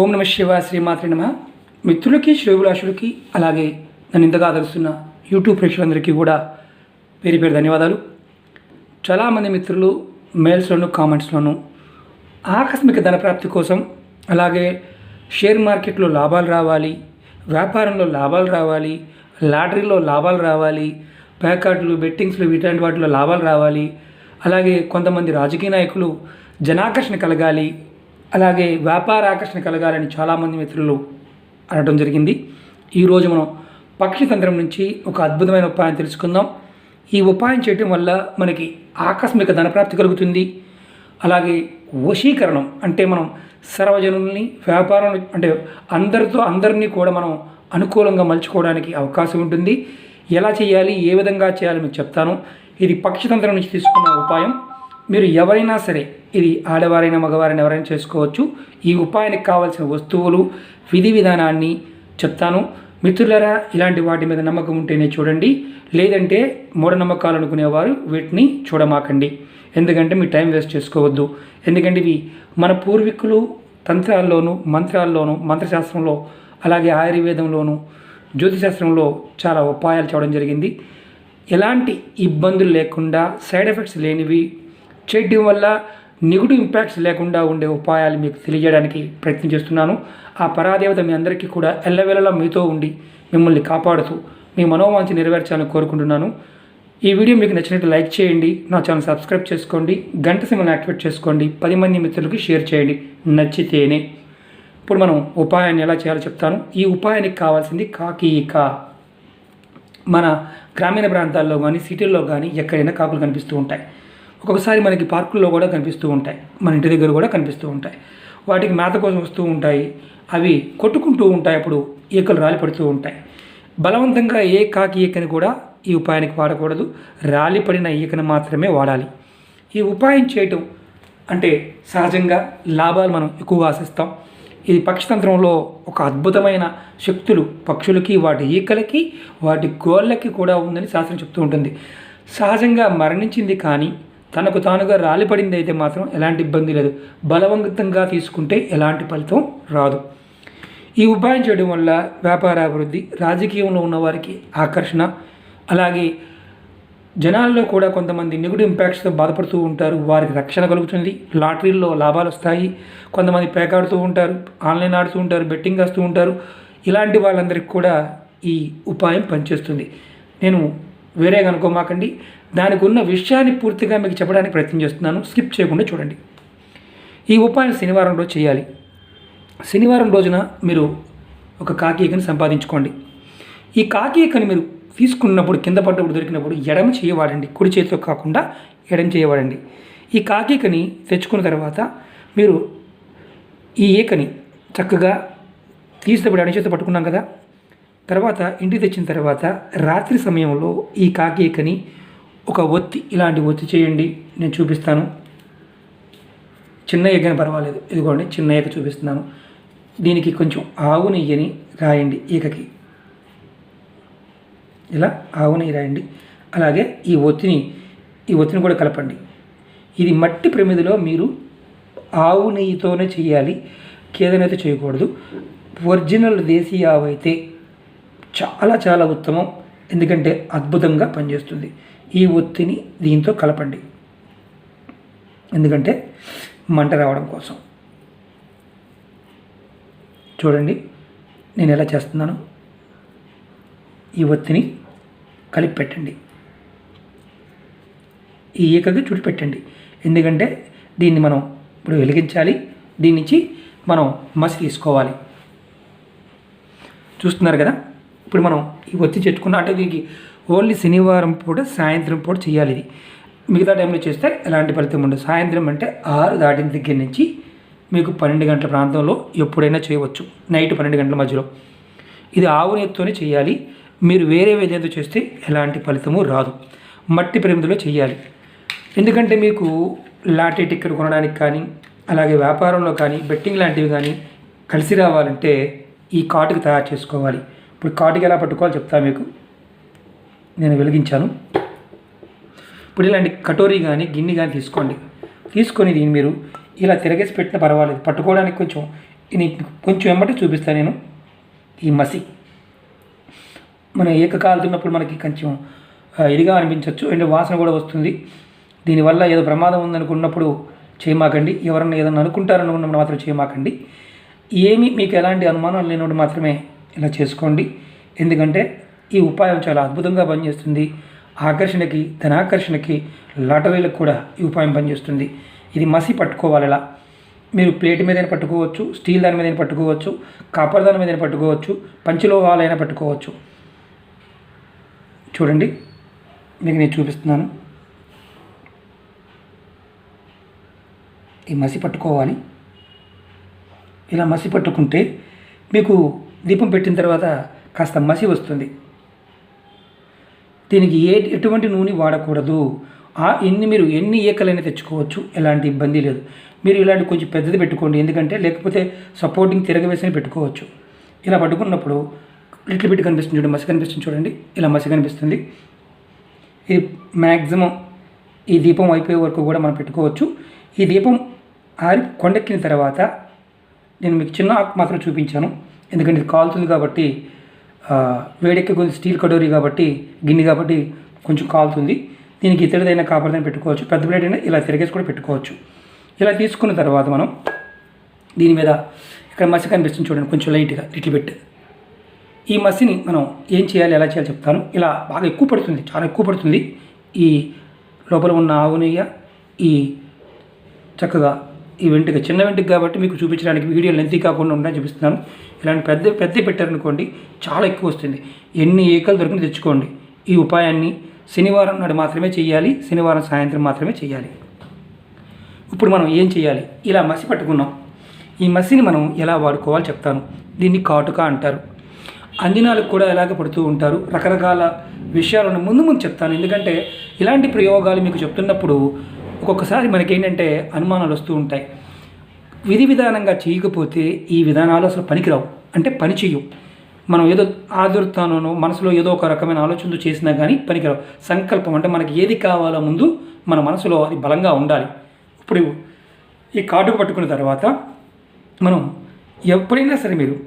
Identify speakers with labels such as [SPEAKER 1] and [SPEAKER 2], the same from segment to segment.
[SPEAKER 1] ఓం నమ శివ శ్రీమాత్రి నమ. మిత్రులకి శ్రేవులాషులకి అలాగే నన్ను ఇంతగా ఆదరిస్తున్న యూట్యూబ్ ప్రేక్షకులందరికీ కూడా పేరు పేరు ధన్యవాదాలు. చాలామంది మిత్రులు మెయిల్స్లోను కామెంట్స్లోను ఆకస్మిక ధన ప్రాప్తి కోసం అలాగే షేర్ మార్కెట్లో లాభాలు రావాలి వ్యాపారంలో లాభాలు రావాలి లాటరీలో లాభాలు రావాలి ప్యాకార్డులు బెట్టింగ్స్లు వీటాంటి వాటిలో లాభాలు రావాలి అలాగే కొంతమంది రాజకీయ నాయకులు జనాకర్షణ కలగాలి అలాగే వ్యాపార ఆకర్షణ కలగాలని చాలామంది మిత్రులు అనడం జరిగింది. ఈరోజు మనం పక్షితంత్రం నుంచి ఒక అద్భుతమైన ఉపాయం తెలుసుకుందాం. ఈ ఉపాయం చేయటం వల్ల మనకి ఆకస్మిక ధనప్రాప్తి కలుగుతుంది. అలాగే వశీకరణం అంటే మనం సర్వజనుల్ని వ్యాపారం అంటే అందరితో అందరినీ కూడా మనం అనుకూలంగా మలుచుకోవడానికి అవకాశం ఉంటుంది. ఎలా చేయాలి ఏ విధంగా చేయాలి మీకు చెప్తాను. ఇది పక్షితంత్రం నుంచి తీసుకున్న ఉపాయం. మీరు ఎవరైనా సరే ఇది ఆడవారైనా మగవారైనా ఎవరైనా చేసుకోవచ్చు. ఈ ఉపాయానికి కావాల్సిన వస్తువులు విధి విధానాన్ని చెప్తాను. మిత్రులరా ఇలాంటి వాటి మీద నమ్మకం ఉంటేనే చూడండి. లేదంటే మూఢనమ్మకాలు అనుకునేవారు వీటిని చూడమాకండి. ఎందుకంటే మీ టైం వేస్ట్ చేసుకోవద్దు. ఎందుకంటే ఇవి మన పూర్వీకులు తంత్రాల్లోనూ మంత్రాల్లోనూ మంత్రశాస్త్రంలో అలాగే ఆయుర్వేదంలోనూ జ్యోతిశాస్త్రంలో చాలా ఉపాయాలు చూడడం జరిగింది. ఎలాంటి ఇబ్బందులు లేకుండా సైడ్ ఎఫెక్ట్స్ లేనివి చేయడం వల్ల నెగిటివ్ ఇంపాక్ట్స్ లేకుండా ఉండే ఉపాయాలు మీకు తెలియజేయడానికి ప్రయత్నం చేస్తున్నాను. ఆ పరాదేవత మీ అందరికీ కూడా ఎల్లవేళలా మీతో ఉండి మిమ్మల్ని కాపాడుతూ మీ మనోవాంఛ నెరవేర్చాలని కోరుకుంటున్నాను. ఈ వీడియో మీకు నచ్చినట్టు లైక్ చేయండి నా ఛానల్ సబ్స్క్రైబ్ చేసుకోండి గంట సింబల్ని యాక్టివేట్ చేసుకోండి పది మంది మిత్రులకి షేర్ చేయండి. నచ్చితేనే. ఇప్పుడు మనం ఉపాయాన్ని ఎలా చేయాలో చెప్తాను. ఈ ఉపాయానికి కావాల్సింది కాకీక మన గ్రామీణ ప్రాంతాల్లో కానీ సిటీల్లో కానీ ఎక్కడైనా కాకులు కనిపిస్తూ ఉంటాయి. ఒక్కొక్కసారి మనకి పార్కుల్లో కూడా కనిపిస్తూ ఉంటాయి. మన ఇంటి దగ్గర కూడా కనిపిస్తూ ఉంటాయి. వాటికి మేత కోసం వస్తూ ఉంటాయి. అవి కొట్టుకుంటూ ఉంటాయి అప్పుడు ఈకలు రాలి పడుతూ ఉంటాయి. బలవంతంగా ఏ కాకి ఈకని కూడా ఈ ఉపాయానికి వాడకూడదు. రాలి పడిన ఈకను మాత్రమే వాడాలి. ఈ ఉపాయం చేయటం అంటే సహజంగా లాభాలు మనం ఎక్కువ ఆశిస్తాం. ఇది పక్షితంత్రంలో ఒక అద్భుతమైన శక్తులు పక్షులకి వాటి ఈకలకి వాటి గోళ్ళకి కూడా ఉందని శాస్త్రం చెప్తూ ఉంటుంది. సహజంగా మరణించింది కానీ తనకు తానుగా రాలిపడింది అయితే మాత్రం ఎలాంటి ఇబ్బంది లేదు. బలవంతంగా తీసుకుంటే ఎలాంటి ఫలితం రాదు. ఈ ఉపాయం చేయడం వల్ల వ్యాపార అభివృద్ధి రాజకీయంలో ఉన్నవారికి ఆకర్షణ అలాగే జనాల్లో కూడా కొంతమంది నెగిటివ్ ఇంపాక్ట్స్తో బాధపడుతూ ఉంటారు. వారికి రక్షణ కలుగుతుంది. లాటరీల్లో లాభాలు వస్తాయి. కొంతమంది పేకాడుతూ ఉంటారు ఆన్లైన్ ఆడుతూ ఉంటారు బెట్టింగ్ వేస్తూ ఉంటారు. ఇలాంటి వాళ్ళందరికీ కూడా ఈ ఉపాయం పనిచేస్తుంది. నేను వేరే అనుకోమాకండి. దానికి ఉన్న విషయాన్ని పూర్తిగా మీకు చెప్పడానికి ప్రయత్నం చేస్తున్నాను. స్కిప్ చేయకుండా చూడండి. ఈ ఉపాయం శనివారం రోజు చేయాలి. శనివారం రోజున మీరు ఒక కాకీకని సంపాదించుకోండి. ఈ కాకీకని మీరు తీసుకున్నప్పుడు కింద పడ్డప్పుడు దొరికినప్పుడు ఎడమ చేయవాడండి కుడి చేతితో కాకుండా ఎడమ చేయవాడండి ఈ కాకీకని తెచ్చుకున్న తర్వాత మీరు ఈ ఈకని చక్కగా తీసినప్పుడు ఎడమ చేతితో పట్టుకున్నాం కదా తర్వాత ఇంటికి తెచ్చిన తర్వాత రాత్రి సమయంలో ఈ కాకేకని ఒక ఒత్తి ఇలాంటి ఒత్తి చేయండి నేను చూపిస్తాను. చిన్న ఎగ్గని పర్వాలేదు. ఇదిగోండి చిన్న ఈక చూపిస్తున్నాను. దీనికి కొంచెం ఆవు నెయ్యని రాయండి ఈకకి. ఇలా ఆవు నెయ్యి రాయండి. అలాగే ఈ ఒత్తిని ఈ ఒత్తిని కూడా కలపండి. ఇది మట్టి ప్రమిదిలో మీరు ఆవు నెయ్యితోనే చేయాలి కేదనైతే చేయకూడదు. ఒరిజినల్ దేశీ ఆవు అయితే చాలా చాలా ఉత్తమం. ఎందుకంటే అద్భుతంగా పనిచేస్తుంది. ఈ ఒత్తిని దీంతో కలపండి. ఎందుకంటే మంట రావడం కోసం. చూడండి నేను ఎలా చేస్తున్నాను? ఈ ఒత్తిని కలిపి పెట్టండి ఈ ఈకకి చుట్టి పెట్టండి ఎందుకంటే దీన్ని మనం ఇప్పుడు వెలిగించాలి. దీని నుంచి మనం మసి తీసుకోవాలి. చూస్తున్నారు కదా? ఇప్పుడు మనం ఈ ఒత్తి చెట్టుకున్న అంటే దీనికి ఓన్లీ శనివారం పూట సాయంత్రం పూట చేయాలి ఇది. మిగతా టైంలో చేస్తే ఎలాంటి ఫలితం ఉండదు. సాయంత్రం అంటే ఆరు దాటిన దగ్గర నుంచి మీకు పన్నెండు గంటల ప్రాంతంలో ఎప్పుడైనా చేయవచ్చు. నైట్ పన్నెండు గంటల మధ్యలో. ఇది ఆవు నెత్తోనే చేయాలి. మీరు వేరే వేదేదో చేస్తే ఎలాంటి ఫలితము రాదు. మట్టి పరిమితిలో చేయాలి. ఎందుకంటే మీకు లాటరీ టికెట్ కొనడానికి కానీ అలాగే వ్యాపారంలో కానీ బెట్టింగ్ లాంటివి కానీ కలిసి రావాలంటే ఈ కాటుకి తయారు చేసుకోవాలి. ఇప్పుడు కాటుకి ఎలా పట్టుకోవాలో చెప్తా మీకు. నేను వెలిగించాను. ఇప్పుడు ఇలాంటి కటోరీ కానీ గిన్నె కానీ తీసుకోండి. తీసుకొని దీన్ని మీరు ఇలా తిరగేసి పెట్టినా పర్వాలేదు. పట్టుకోవడానికి కొంచెం కొంచెం వెంబడి చూపిస్తాను నేను. ఈ మసి. మనం ఏకకాలుతున్నప్పుడు మనకి కొంచెం ఇదిగా అనిపించవచ్చు అండ్ వాసన కూడా వస్తుంది. దీనివల్ల ఏదో ప్రమాదం ఉందనుకున్నప్పుడు చేయమాకండి. ఎవరన్నా ఏదన్నా అనుకుంటారనుకున్నప్పుడు మాత్రం చేయమాకండి. ఏమి మీకు ఎలాంటి అనుమానాలు లేనప్పుడు మాత్రమే ఇలా చేసుకోండి. ఎందుకంటే ఈ ఉపాయం చాలా అద్భుతంగా పనిచేస్తుంది. ఆకర్షణకి ధనాకర్షణకి లాటరీలకు కూడా ఈ ఉపాయం పనిచేస్తుంది. ఇది మసి పట్టుకోవాలి ఇలా మీరు ప్లేట్ మీదైనా పట్టుకోవచ్చు స్టీల్ దాని మీదైనా పట్టుకోవచ్చు కాపర్ దాని మీదైనా పట్టుకోవచ్చు పంచలోహాలైనా పట్టుకోవచ్చు. చూడండి. మీకు నేను చూపిస్తున్నాను. ఈ మసి పట్టుకోవాలి. ఇలా మసి పట్టుకుంటే మీకు దీపం పెట్టిన తర్వాత కాస్త మసి వస్తుంది. దీనికి ఏ ఎటువంటి నూనె వాడకూడదు. ఆ ఎన్ని మీరు ఎన్ని ఈకలైనా తెచ్చుకోవచ్చు. ఎలాంటి ఇబ్బంది లేదు. మీరు ఇలాంటి కొంచెం పెద్దది పెట్టుకోండి. ఎందుకంటే లేకపోతే సపోర్టింగ్ తిరగవేసి పెట్టుకోవచ్చు. ఇలా పట్టుకున్నప్పుడు లిటిల్ బిట్ కనిపిస్తుంది చూడండి. మసి కనిపిస్తుంది చూడండి. ఇలా మసి కనిపిస్తుంది. ఇది మ్యాక్సిమం ఈ దీపం అయిపోయే వరకు కూడా మనం పెట్టుకోవచ్చు. ఈ దీపం ఆరి కొండెక్కిన తర్వాత నేను మీకు చిన్న ఆకు మాత్రం చూపించాను. ఎందుకంటే ఇది కాలుతుంది కాబట్టి వేడెక్కి కొంచెం స్టీల్ కటోరీ కాబట్టి గిన్నె కాబట్టి కొంచెం కాలుతుంది. దీనికి ఇతడిదైనా కాపర్దైనా పెట్టుకోవచ్చు. పెద్ద ప్లేట్ అయినా ఇలా తిరిగేసి కూడా పెట్టుకోవచ్చు. ఇలా తీసుకున్న తర్వాత మనం దీని మీద ఇక్కడ మసి కనిపిస్తుంది చూడండి కొంచెం లైట్గా లిటిల్ బిట్. ఈ మసిని మనం ఏం చేయాలి ఎలా చేయాలి చెప్తాను. ఇలా బాగా ఎక్కువ పడుతుంది చాలా ఎక్కువ పడుతుంది. ఈ లోపల ఉన్న ఆవు నెయ్య ఈ చక్కగా ఈ వెంటిక చిన్న వెంటిక కాబట్టి మీకు చూపించడానికి వీడియో లెంతీ కాకుండా ఉండని చూపిస్తున్నాను. ఇలాంటి పెద్ద పెద్ద పెట్టారనుకోండి చాలా ఎక్కువ వస్తుంది. ఎన్ని ఏకలు దొరికిన తెచ్చుకోండి. ఈ ఉపాయాన్ని శనివారం నాడు మాత్రమే చేయాలి శనివారం సాయంత్రం మాత్రమే చేయాలి. ఇప్పుడు మనం ఏం చేయాలి? ఇలా మసి పట్టుకున్నాం. ఈ మసిని మనం ఎలా వాడుకోవాలి చెప్తాను. దీన్ని కాటుక అంటారు. అంజనాలకు కూడా ఎలాగ పడుతూ ఉంటారు. రకరకాల విషయాలను ముందు ముందు చెప్తాను. ఎందుకంటే ఇలాంటి ప్రయోగాలు మీకు చెప్తున్నప్పుడు ఒక్కొక్కసారి మనకేంటంటే అనుమానాలు వస్తూ ఉంటాయి. విధి విధానంగా చేయకపోతే ఈ విధానాలు అసలు పనికిరావు. అంటే పని చెయ్యవు. మనం ఏదో ఆదుర్తానో మనసులో ఏదో ఒక రకమైన ఆలోచనలు చేసినా కానీ పనికిరావు. సంకల్పం అంటే మనకి ఏది కావాలో ముందు మన మనసులో అది బలంగా ఉండాలి. ఇప్పుడు ఈ కార్డు పట్టుకున్న తర్వాత మనం ఎప్పుడైనా సరే మీరు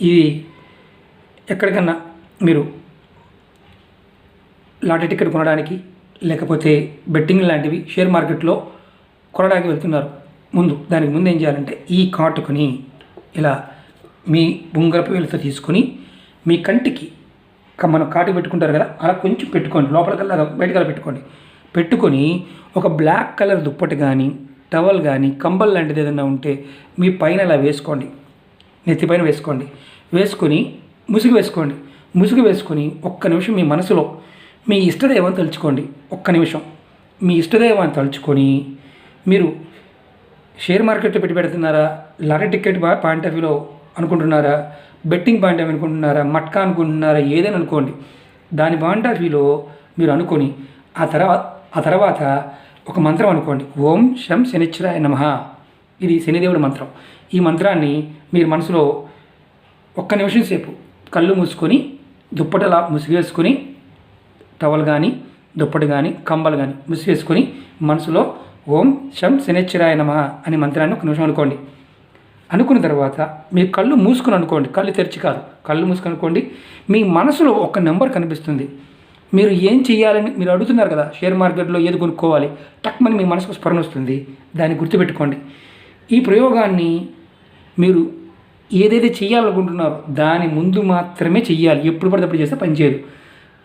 [SPEAKER 1] ఇది ఎక్కడికన్నా మీరు లాటరీ టికెట్ కొనడానికి లేకపోతే బెట్టింగ్ లాంటివి షేర్ మార్కెట్లో కొనడానికి వెళ్తున్నారు. ముందు దానికి ముందు ఏం చేయాలంటే ఈ కాటుకుని ఇలా మీ బుంగరపు వెలుత తీసుకొని మీ కంటికి మనం కాటు పెట్టుకుంటారు కదా అలా కొంచెం పెట్టుకోండి. లోపలికల్లా బయటకల్లా పెట్టుకోండి. పెట్టుకొని ఒక బ్లాక్ కలర్ దుప్పటి కానీ టవల్ కానీ కంబల్ లాంటిది ఏదైనా ఉంటే మీ పైన ఇలా వేసుకోండి. నెత్తి పైన వేసుకోండి. వేసుకొని ముసుగు వేసుకోండి. ముసుగు వేసుకొని ఒక్క నిమిషం మీ మనసులో మీ ఇష్టదైవాన్ని తలుచుకోండి. ఒక్క నిమిషం. మీ ఇష్టదేవాన్ని తలుచుకొని మీరు షేర్ మార్కెట్లో పెట్టి పెడుతున్నారా? లాటరీ టికెట్ పాయింట్ ఆఫ్ వ్యూలో అనుకుంటున్నారా? బెట్టింగ్ పాయింట్ ఆఫ్ అనుకుంటున్నారా? మట్కా అనుకుంటున్నారా? ఏదైనా అనుకోండి. దాని పాయింట్ ఆఫ్ వ్యూలో మీరు అనుకొని ఆ తర్వాత ఆ తర్వాత ఒక మంత్రం అనుకోండి. ఓం శం శనిశ్చరాయ నమ. ఇది శనిదేవుడి మంత్రం. ఈ మంత్రాన్ని మీరు మనసులో ఒక్క నిమిషం సేపు కళ్ళు మూసుకొని దుప్పటలా ముసుగేసుకొని టవల్ కానీ దుప్పటి కానీ కంబలు కానీ ముసిగేసుకొని మనసులో ఓం శం శనిశ్చరాయ నమ అనే మంత్రాన్ని ఒక నిమిషం అనుకోండి. అనుకున్న తర్వాత మీ కళ్ళు మూసుకుని అనుకోండి. కళ్ళు తెరిచి కాదు. కళ్ళు మూసుకుని అనుకోండి. మీ మనసులో ఒక నెంబర్ కనిపిస్తుంది. మీరు ఏం చేయాలని మీరు అడుగుతున్నారు కదా షేర్ మార్కెట్లో ఏది కొనుక్కోవాలి టక్మని మీ మనసుకు స్మరణ వస్తుంది. దాన్ని గుర్తుపెట్టుకోండి. ఈ ప్రయోగాన్ని మీరు ఏదైతే చేయాలనుకుంటున్నారో దాని ముందు మాత్రమే చెయ్యాలి. ఎప్పుడు పడితే అప్పుడు చేస్తే పనిచేయదు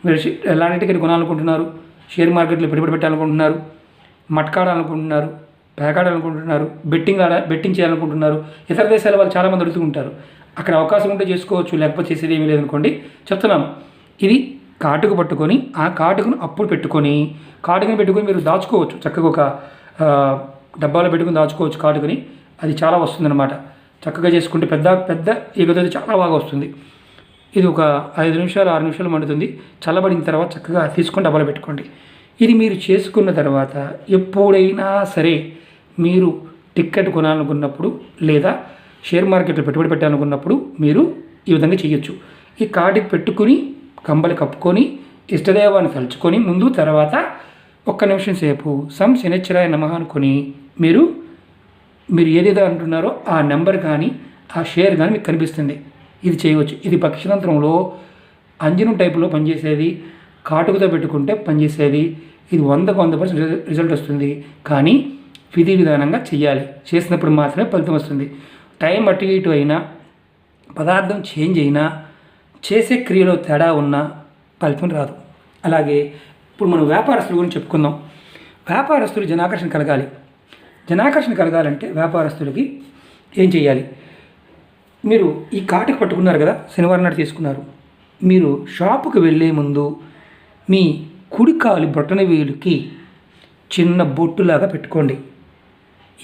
[SPEAKER 1] మీరు షే- ఎలాంటి టికెట్ కొనాలనుకుంటున్నారు? షేర్ మార్కెట్లో పెట్టుబడి పెట్టాలనుకుంటున్నారు? మట్కాడాలనుకుంటున్నారు పేకాడాలనుకుంటున్నారు బెట్టింగ్ ఆడ బెట్టింగ్ చేయాలనుకుంటున్నారు? ఇతర దేశాల వాళ్ళు చాలామంది అడుగుతుంటారు అక్కడ అవకాశం ఉంటే చేసుకోవచ్చు లేకపోతే చేసేది ఏమీ లేదనుకోండి చెప్తున్నాను. ఇది కాటుకు పట్టుకొని ఆ కాటుకును అప్పుడు పెట్టుకొని కాటుకుని పెట్టుకొని మీరు దాచుకోవచ్చు. చక్కగా ఒక డబ్బాలో పెట్టుకుని దాచుకోవచ్చు కాటుకుని. అది చాలా వస్తుందన్నమాట. చక్కగా చేసుకుంటే పెద్ద పెద్ద ఈగతో చాలా బాగా వస్తుంది. ఇది ఒక ఐదు నిమిషాలు ఆరు నిమిషాలు మండుతుంది. చల్లబడిన తర్వాత చక్కగా తీసుకొని డబ్బాలో పెట్టుకోండి. ఇది మీరు చేసుకున్న తర్వాత ఎప్పుడైనా సరే మీరు టిక్కెట్ కొనాలనుకున్నప్పుడు లేదా షేర్ మార్కెట్లో పెట్టుబడి పెట్టాలనుకున్నప్పుడు మీరు ఈ విధంగా చేయొచ్చు. ఈ కార్డుకి పెట్టుకుని కంబలి కప్పుకొని ఇష్టదేవాన్ని తలుచుకొని ముందు తర్వాత ఒక్క నిమిషం సేపు సం శనిచ్చరాయ నమ అనుకొని మీరు మీరు ఏదేదో అంటున్నారో ఆ నెంబర్ కానీ ఆ షేర్ కానీ మీకు కనిపిస్తుంది. ఇది చేయవచ్చు. ఇది పక్షితంత్రంలో అంజనం టైపులో పనిచేసేది కాటుకతో పెట్టుకుంటే పనిచేసేది. ఇది వందకు వంద పర్సెంట్ రిజల్ట్ వస్తుంది. కానీ విధి విధానంగా చేయాలి చేసినప్పుడు మాత్రమే ఫలితం వస్తుంది. టైం అటు ఇటు అయినా పదార్థం చేంజ్ అయినా చేసే క్రియలో తేడా ఉన్నా ఫలితం రాదు. అలాగే ఇప్పుడు మనం వ్యాపారస్తుల గురించి చెప్పుకుందాం. వ్యాపారస్తులు జనాకర్షణ కలగాలి. జనాకర్షణ కలగాలంటే వ్యాపారస్తులకి ఏం చేయాలి మీరు ఈ కాటుకు పట్టుకున్నారు కదా శనివారం నాడు తీసుకున్నారు. మీరు షాపుకి వెళ్ళే ముందు మీ కుడికాలు బొట్టన వేలుకి చిన్న బొట్టులాగా పెట్టుకోండి.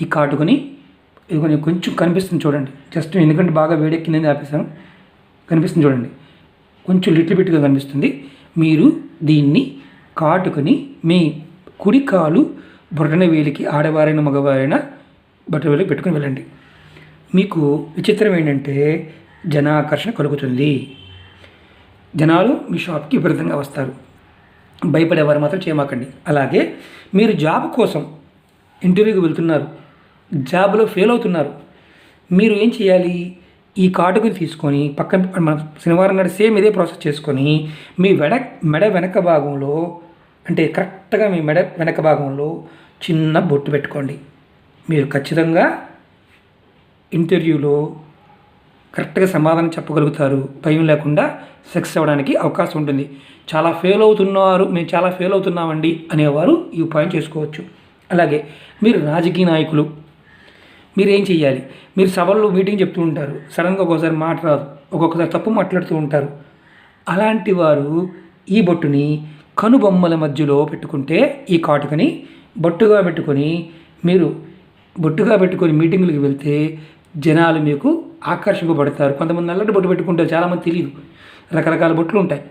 [SPEAKER 1] ఈ కాటుకొని ఇది కొంచెం కనిపిస్తుంది చూడండి. జస్ట్ ఎందుకంటే బాగా వేడెక్కిందని ఆపేశాను. కనిపిస్తుంది చూడండి. కొంచెం లిటిల్ బిట్గా కనిపిస్తుంది. మీరు దీన్ని కాటుకొని మీ కుడికాలు బొట్టన బొటన వేలికి ఆడవారైన మగవారైన బొట్టన వేలికి పెట్టుకుని వెళ్ళండి. మీకు విచిత్రం ఏంటంటే జనాకర్షణ కలుగుతుంది. జనాలు మీ షాప్కి విపరీతంగా వస్తారు. భయపడేవారు మాత్రం చేయమాకండి. అలాగే మీరు జాబ్ కోసం ఇంటర్వ్యూకి వెళ్తున్నారు. జాబ్లో ఫెయిల్ అవుతున్నారు. మీరు ఏం చేయాలి? ఈ కాటుకుని తీసుకొని పక్కన మన శనివారం నాడు సేమ్ ఇదే ప్రాసెస్ చేసుకొని మీ వెడ మెడ వెనక భాగంలో అంటే కరెక్ట్గా మీ మెడ వెనక భాగంలో చిన్న బొట్టు పెట్టుకోండి. మీరు ఖచ్చితంగా ఇంటర్వ్యూలో కరెక్ట్గా సమాధానం చెప్పగలుగుతారు. భయం లేకుండా సక్సెస్ అవ్వడానికి అవకాశం ఉంటుంది. చాలా ఫెయిల్ అవుతున్నారు మేము చాలా ఫెయిల్ అవుతున్నామండి అనేవారు ఈ ఉపాయం చేసుకోవచ్చు. అలాగే మీరు రాజకీయ నాయకులు మీరు ఏం చేయాలి మీరు సభల్లో మీటింగ్ చెప్తూ ఉంటారు. సడన్గా ఒక్కోసారి మాట రాదు. ఒక్కొక్కసారి తప్పు మాట్లాడుతూ ఉంటారు. అలాంటి వారు ఈ బొట్టుని కనుబొమ్మల మధ్యలో పెట్టుకుంటే ఈ కాటుకని బొట్టుగా పెట్టుకొని మీరు బొట్టుగా పెట్టుకొని మీటింగులకు వెళ్తే జనాలు మీకు ఆకర్షింపబడతారు. కొంతమంది నల్లటి బొట్టు పెట్టుకుంటారు. చాలామంది తెలియదు రకరకాల బొట్లు ఉంటాయి.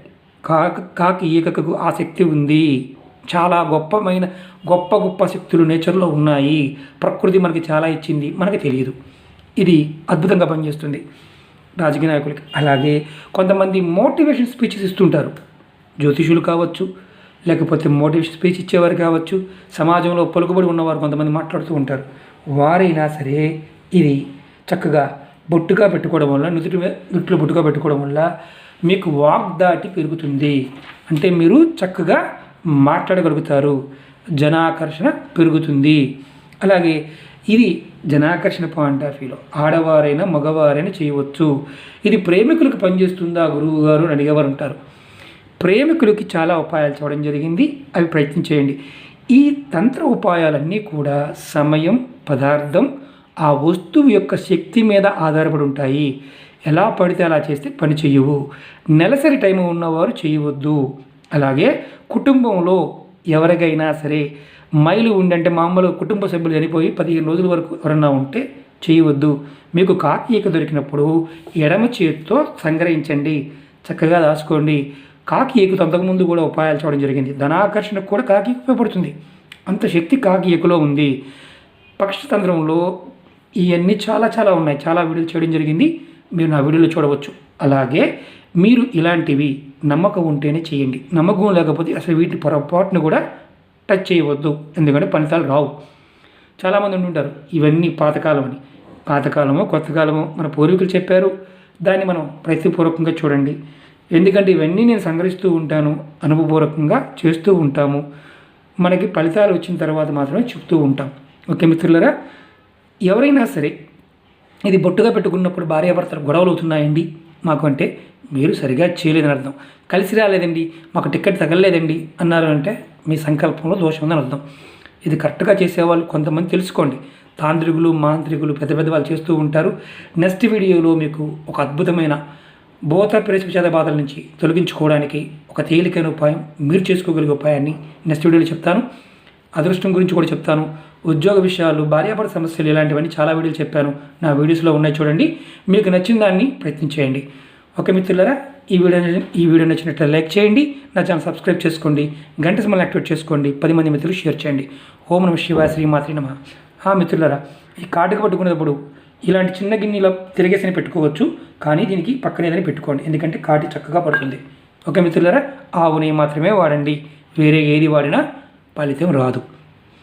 [SPEAKER 1] కాక కాకి ఈకకు ఆ శక్తి ఉంది. చాలా గొప్పమైన గొప్ప గొప్ప శక్తులు నేచర్లో ఉన్నాయి. ప్రకృతి మనకి చాలా ఇచ్చింది. మనకి తెలియదు. ఇది అద్భుతంగా పనిచేస్తుంది. రాజకీయ నాయకులకి. అలాగే కొంతమంది మోటివేషన్ స్పీచెస్ ఇస్తుంటారు. జ్యోతిషులు కావచ్చు లేకపోతే మోటివేషన్ స్పీచ్ ఇచ్చేవారు కావచ్చు సమాజంలో పలుకుబడి ఉన్నవారు కొంతమంది మాట్లాడుతూ ఉంటారు. వారైనా సరే ఇది చక్కగా బొట్టుగా పెట్టుకోవడం వల్ల నుదుటి మీద నుట్లో బొట్టుగా పెట్టుకోవడం వల్ల మీకు వాక్ దాటి పెరుగుతుంది. అంటే మీరు చక్కగా మాట్లాడగలుగుతారు. జనాకర్షణ పెరుగుతుంది. అలాగే ఇది జనాకర్షణ పాయింట్ ఆఫ్ వ్యూలో ఆడవారైనా మగవారైనా చేయవచ్చు. ఇది ప్రేమికులకు పనిచేస్తుందా? గురువు గారు అని అడిగేవారు ఉంటారు. ప్రేమికులకి చాలా ఉపాయాలు చూడడం జరిగింది. అవి ప్రయత్నం చేయండి. ఈ తంత్ర ఉపాయాలన్నీ కూడా సమయం పదార్థం ఆ వస్తువు యొక్క శక్తి మీద ఆధారపడి ఉంటాయి. ఎలా పడితే అలా చేస్తే పని చేయవు. నెలసరి టైం ఉన్నవారు చేయవద్దు. అలాగే కుటుంబంలో ఎవరికైనా సరే మైలు ఉండంటే మామూలు కుటుంబ సభ్యులు చనిపోయి పదిహేను రోజుల వరకు ఎవరన్నా ఉంటే చేయవద్దు. మీకు కాకి దొరికినప్పుడు ఎడమ చేతితో సంగ్రహించండి. చక్కగా దాచుకోండి కాకి ఏకుతో అంతకుముందు కూడా ఉపాయాలు చూడడం జరిగింది. ధనాకర్షణకు కూడా కాకి ఉపయోగపడుతుంది. అంత శక్తి కాకి ఏకులో ఉంది. పక్షతంత్రంలో ఇవన్నీ చాలా చాలా ఉన్నాయి. చాలా వీడియోలు చేయడం జరిగింది. మీరు నా వీడియోలో చూడవచ్చు. అలాగే మీరు ఇలాంటివి నమ్మకం ఉంటేనే చేయండి. నమ్మకం లేకపోతే అసలు వీటిని పొరపాటును కూడా టచ్ చేయవద్దు. ఎందుకంటే ఫలితాలు రావు. చాలామంది ఉంటుంటారు ఇవన్నీ పాతకాలం అని. పాతకాలమో కొత్త కాలమో మన పూర్వీకులు చెప్పారు. దాన్ని మనం ప్రతిపూర్వకంగా చూడండి. ఎందుకంటే ఇవన్నీ నేను సంగ్రహిస్తూ ఉంటాను. అనుభవపూర్వకంగా చేస్తూ ఉంటాము. మనకి ఫలితాలు వచ్చిన తర్వాత మాత్రమే చెప్తూ ఉంటాం. ఓకే మిత్రులరా? ఎవరైనా సరే ఇది బొట్టుగా పెట్టుకున్నప్పుడు భార్యాభర్తలు గొడవలు అవుతున్నాయండి. మాకు అంటే మీరు సరిగా చేయలేదని అర్థం. కలిసి రాలేదండి. మాకు టికెట్ తగలలేదండి అన్నారు అంటే మీ సంకల్పంలో దోషం ఉందని అర్థం. ఇది కరెక్ట్గా చేసేవాళ్ళు కొంతమంది తెలుసుకోండి. తాంత్రికులు మాంత్రికులు పెద్ద పెద్ద వాళ్ళు చేస్తూ ఉంటారు. నెక్స్ట్ వీడియోలో మీకు ఒక అద్భుతమైన భూత ప్రేష బాధల నుంచి తొలగించుకోవడానికి ఒక తేలికైన ఉపాయం మీరు చేసుకోగలిగే ఉపాయాన్ని నెక్స్ట్ వీడియోలో చెప్తాను. అదృష్టం గురించి కూడా చెప్తాను. ఉద్యోగ విషయాలు భార్యాభర్త సమస్యలు ఇలాంటివన్నీ చాలా వీడియోలు చెప్పాను. నా వీడియోస్లో ఉన్నాయి చూడండి. మీకు నచ్చిన దాన్ని ప్రయత్నించేయండి ఓకే మిత్రులరా ఈ వీడియో ఈ వీడియో నచ్చినట్లయితే లైక్ చేయండి. నా ఛానల్ సబ్స్క్రైబ్ చేసుకోండి. గంట సమయం యాక్టివేట్ చేసుకోండి. పది మంది మిత్రులు షేర్ చేయండి. ఓం నమ శివ శ్రీమాత్రి నమ. ఆ మిత్రులరా ఈ కాటుకు పట్టుకునేటప్పుడు ఇలాంటి చిన్న గిన్నెలో తిరిగేసని పెట్టుకోవచ్చు. కానీ దీనికి పక్కన ఏదైనా పెట్టుకోండి. ఎందుకంటే కాటి చక్కగా పడుతుంది. ఓకే మిత్రులరా ఆవు నెయ్యి మాత్రమే వాడండి. వేరే ఏది వాడినా ఫలితం రాదు.